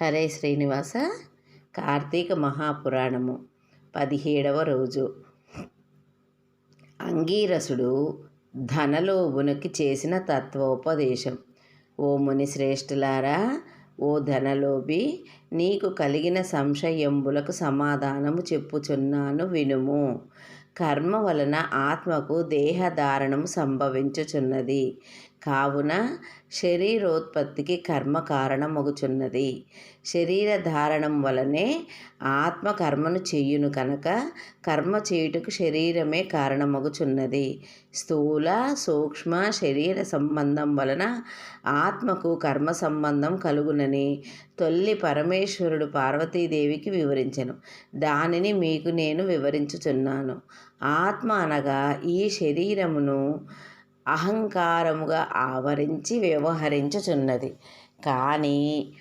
హరే శ్రీనివాస. కార్తీక మహాపురాణము పదిహేడవ రోజు. అంగీరసుడు ధనలోభునికి చేసిన తత్వోపదేశం. ఓ ముని శ్రేష్ఠులారా ఓ ధనలోభి నీకు కలిగిన సంశయంబులకు సమాధానము చెప్పుచున్నాను వినుము. కర్మ వలన ఆత్మకు దేహధారణము సంభవించుచున్నది. కావున శరీరోత్పత్తికి కర్మ కారణమగుచున్నది. శరీర ధారణం వలనే ఆత్మ కర్మను చేయును కనుక కర్మ చేయుటకు శరీరమే కారణమగుచున్నది. స్థూల సూక్ష్మ శరీర సంబంధం వలన ఆత్మకు కర్మ సంబంధం కలుగునని తొల్లి పరమేశ్వరుడు పార్వతీదేవికి వివరించను. దానిని మీకు నేను వివరించుచున్నాను. ఆత్మ అనగా ఈ శరీరమును అహంకారముగా ఆవరించి వ్యవహరించుచున్నది. కానీ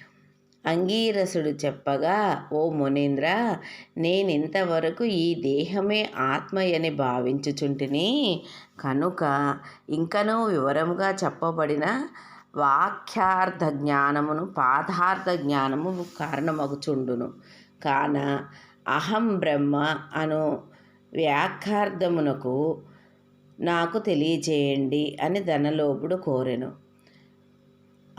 అంగీరసుడు చెప్పగా ఓ మునీంద్ర నేనింతవరకు ఈ దేహమే ఆత్మయని భావించుచుంటిని. కనుక ఇంకనూ వివరముగా చెప్పబడిన వాక్యార్థ జ్ఞానమును పాదార్థ జ్ఞానము కారణమగుచుండును. కాన అహం బ్రహ్మ అను వ్యాఖ్యార్థమునకు నాకు తెలియజేయండి అని ధనలోపుడు కోరెను.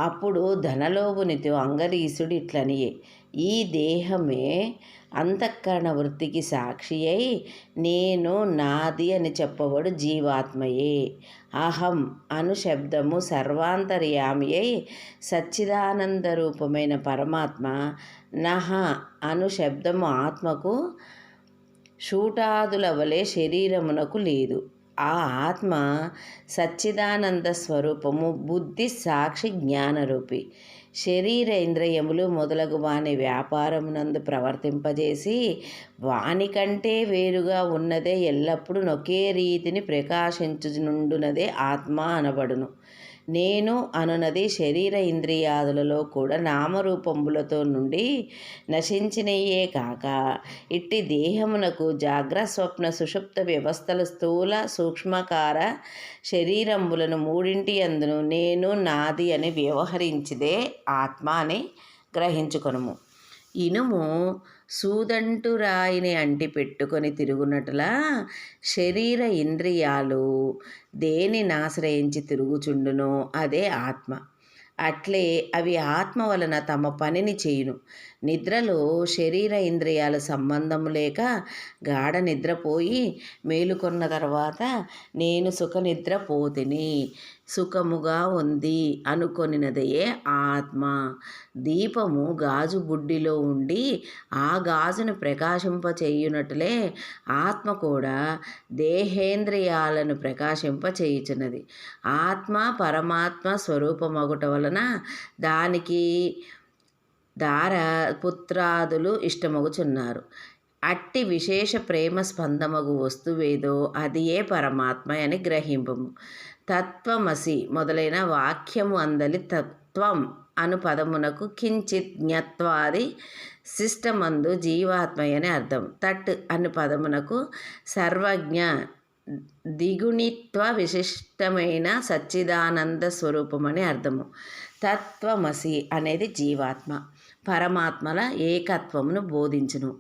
అప్పుడు ధనలోభునితో అంగరీసుడు ఇట్లనియే ఈ దేహమే అంతఃకరణ వృత్తికి సాక్షి అయి నేను నాది అని చెప్పబడు జీవాత్మయే. అహం అను శబ్దము సర్వాంతర్యామి అయి సచ్చిదానంద రూపమైన పరమాత్మ నహ అను శబ్దము ఆత్మకు షూటాదుల వలె శరీరమునకు లేదు. ఆ ఆత్మ సచ్చిదానంద స్వరూపము బుద్ధి సాక్షి జ్ఞానరూపి. శరీర ఇంద్రియములు మొదలగు వాని వ్యాపారమునందు ప్రవర్తింపజేసి వాని కంటే వేరుగా ఉన్నదే ఎల్లప్పుడూ ఒకే రీతిని ప్రకాశించునుండునదే ఆత్మ అనబడును. నేను అనునది శరీర ఇంద్రియాదులలో కూడా నామరూపములతో నుండి నశించినయే కాక ఇట్టి దేహమునకు జాగ్ర స్వప్న సుషుప్త వ్యవస్థల స్థూల సూక్ష్మకార శరీరములను మూడింటి అందును నేను నాది అని వ్యవహరించిదే ఆత్మ అని గ్రహించుకొనుము. ఇనుము సూదంటు రాయిని అంటి పెట్టుకొని తిరుగునట్లా శరీర ఇంద్రియాలు దేనిని ఆశ్రయించి తిరుగుచుండునో అదే ఆత్మ. అట్లే అవి ఆత్మ వలన తమ పనిని చేయును. నిద్రలో శరీర ఇంద్రియాల సంబంధము లేక గాఢ నిద్రపోయి మేలుకొన్న తర్వాత నేను సుఖ నిద్రపోతిని సుఖముగా ఉంది అనుకొనినదయే ఆత్మ. దీపము గాజు బుడ్డిలో ఉండి ఆ గాజును ప్రకాశింపచేయునట్లే ఆత్మ కూడా దేహేంద్రియాలను ప్రకాశింపచేయుచున్నది. ఆత్మ పరమాత్మ స్వరూపమగుట వలన దానికి దార పుత్రాదులు ఇష్టమగుచున్నారు. అట్టి విశేష ప్రేమ స్పందమగు వస్తువేదో అది ఏ పరమాత్మ అని గ్రహింపము. తత్వమసి మొదలైన వాక్యము అందలి తత్వం అను పదమునకు కించిత్ జ్ఞత్వాది శిష్టమందు జీవాత్మయని అర్థం. తట్ అను పదమునకు సర్వజ్ఞ దిగుణిత్వ విశిష్టమైన సచ్చిదానంద స్వరూపమని అర్థము. తత్వమసి అనేది జీవాత్మ. పరమాత్మల ఏకత్వమును బోధించును.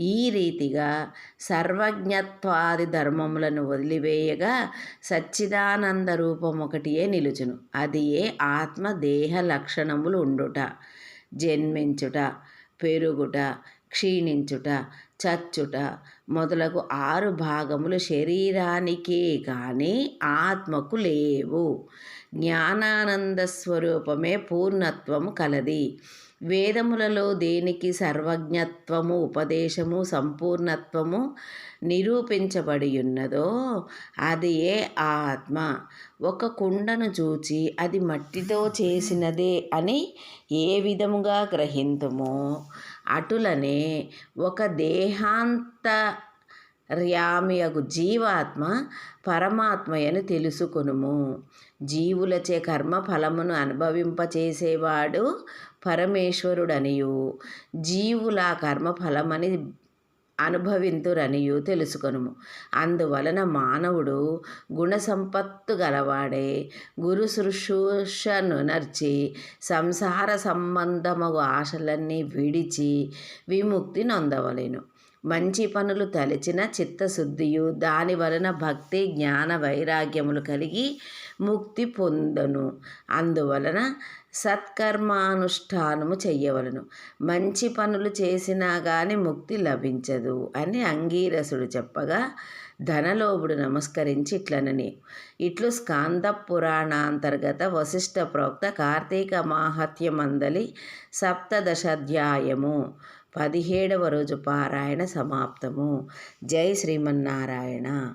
ఈ రీతిగా సర్వజ్ఞత్వాది ధర్మములను వదిలివేయగా సచ్చిదానంద రూపం ఒకటియే నిలుచును. అది ఏ ఆత్మ దేహ లక్షణములు ఉండుట జన్మించుట పెరుగుట క్షీణించుట చచ్చుట మొదలగు ఆరు భాగములు శరీరానికే కానీ ఆత్మకు లేవు. జ్ఞానానంద స్వరూపమే పూర్ణత్వము కలది. వేదములలో దేనికి సర్వజ్ఞత్వము ఉపదేశము సంపూర్ణత్వము నిరూపించబడి ఉన్నదో అది ఏ ఆత్మ. ఒక కుండను చూచి అది మట్టితో చేసినదే అని ఏ విధముగా గ్రహింతుమో? అటులనే ఒక దేహాంత ర్యామియగు జీవాత్మ పరమాత్మయని తెలుసుకొనుము. జీవులచే కర్మ ఫలమును అనుభవింపచేసేవాడు పరమేశ్వరుడనియు. జీవుల కర్మ ఫలమని అనుభవింతురనియు తెలుసుకొనుము. అందువలన మానవుడు గుణసంపత్తు గలవాడే గురు శుశ్రూషను నర్చి సంసార సంబంధము ఆశలన్నీ విడిచి విముక్తి నొందవలేను. మంచి పనులు తలచిన చిత్తశుద్ధియు దాని వలన భక్తి జ్ఞాన వైరాగ్యములు కలిగి ముక్తి పొందను. అందువలన సత్కర్మానుష్ఠానము చెయ్యవలను. మంచి పనులు చేసినా కానీ ముక్తి లభించదు అని అంగీరసుడు చెప్పగా ధనలోభుడు నమస్కరించి ఇట్లనని. ఇట్లు స్కాంద పురాణాంతర్గత వశిష్ఠ ప్రోక్త కార్తీక మాహత్యమందలి సప్తదశాధ్యాయము. పదిహేడవ రోజు పారాయణ సమాప్తము. జై శ్రీమన్నారాయణ.